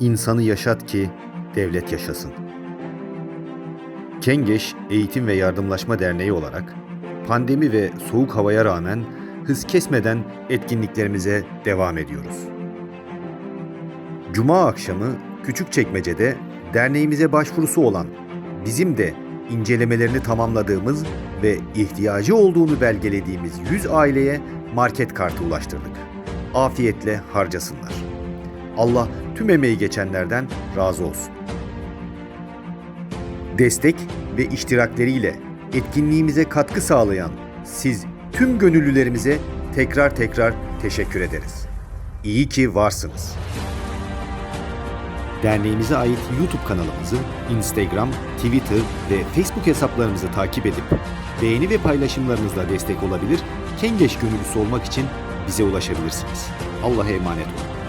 İnsanı yaşat ki devlet yaşasın. Kengeş Eğitim ve Yardımlaşma Derneği olarak pandemi ve soğuk havaya rağmen hız kesmeden etkinliklerimize devam ediyoruz. Cuma akşamı Küçükçekmece'de derneğimize başvurusu olan, bizim de incelemelerini tamamladığımız ve ihtiyacı olduğunu belgelediğimiz 100 aileye market kartı ulaştırdık. Afiyetle harcasınlar. Allah tüm emeği geçenlerden razı olsun. Destek ve iştirakleriyle etkinliğimize katkı sağlayan siz tüm gönüllülerimize tekrar tekrar teşekkür ederiz. İyi ki varsınız. Derneğimize ait YouTube kanalımızı Instagram, Twitter ve Facebook hesaplarımızı takip edip beğeni ve paylaşımlarınızla destek olabilir, Kengeş gönüllüsü olmak için bize ulaşabilirsiniz. Allah'a emanet olun.